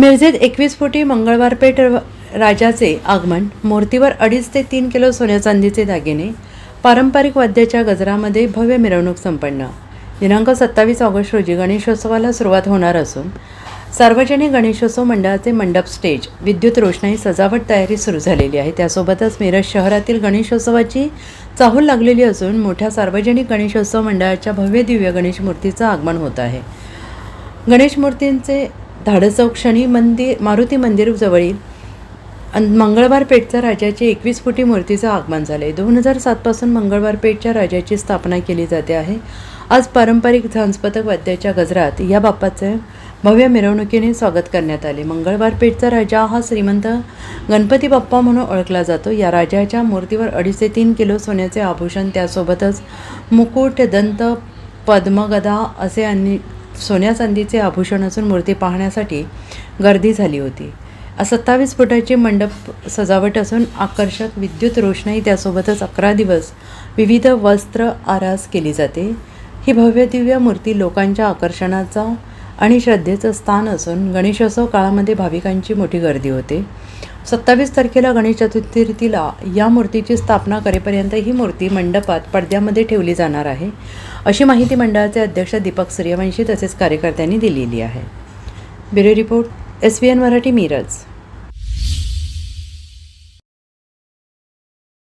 मिरजेत एकवीस फुटी मंगळवारपेठ र- राजाचे आगमन मूर्तीवर अडीच ते तीन किलो सोन्या चांदीचे दागिने पारंपरिक वाद्याच्या गजरामध्ये भव्य मिरवणूक संपन्न. दिनांक सत्तावीस ऑगस्ट रोजी गणेशोत्सवाला सुरुवात होणार असून सार्वजनिक गणेशोत्सव मंडळाचे मंडप स्टेज विद्युत रोषणाई सजावट तयारी सुरू झालेली आहे. त्यासोबतच मिरज शहरातील गणेशोत्सवाची चाहूल लागलेली असून मोठ्या सार्वजनिक गणेशोत्सव मंडळाच्या भव्य दिव्य गणेश मूर्तीचं आगमन होत आहे. गणेश मूर्तींचे धाडचौक क्षणी मंदिर मारुती मंदिर जवळील अन मंगळवार पेठच्या राजाची एकवीस फुटी मूर्तीचं आगमन झाले दोन हजार सातपासून मंगळवार पेठच्या राजाची स्थापना केली जाते आहे. आज पारंपरिक झांजपथक वाद्याच्या गजरात या बाप्पाचे भव्य मिरवणुकीने स्वागत करण्यात आले. मंगळवार पेठचा राजा हा श्रीमंत गणपती बाप्पा म्हणून ओळखला जातो. या राजाच्या मूर्तीवर अडीच ते तीन किलो सोन्याचे आभूषण त्यासोबतच मुकुट दंत पद्मगदा असे आणि सोन्या चांदीचे आभूषण असून मूर्ती पाहण्यासाठी गर्दी झाली होती. सत्तावीस फुटाची मंडप सजावट असून आकर्षक विद्युत रोषणाई त्यासोबतच अकरा दिवस विविध वस्त्र आरास केली जाते. ही भव्यदिव्य मूर्ती लोकांच्या आकर्षणाचा आणि श्रद्धेचं स्थान असून गणेशोत्सव काळामध्ये भाविकांची मोठी गर्दी होते. सत्तावीस तारखेला गणेश चतुर्थीला या मूर्तीची स्थापना करेपर्यंत ही मूर्ती मंडपात पडद्यामध्ये ठेवली जाणार आहे अशी माहिती मंडळाचे अध्यक्ष दीपक सूर्यवंशी तसेच कार्यकर्त्यांनी दिलेली आहे. Bureau report S V N Marathi Miraj.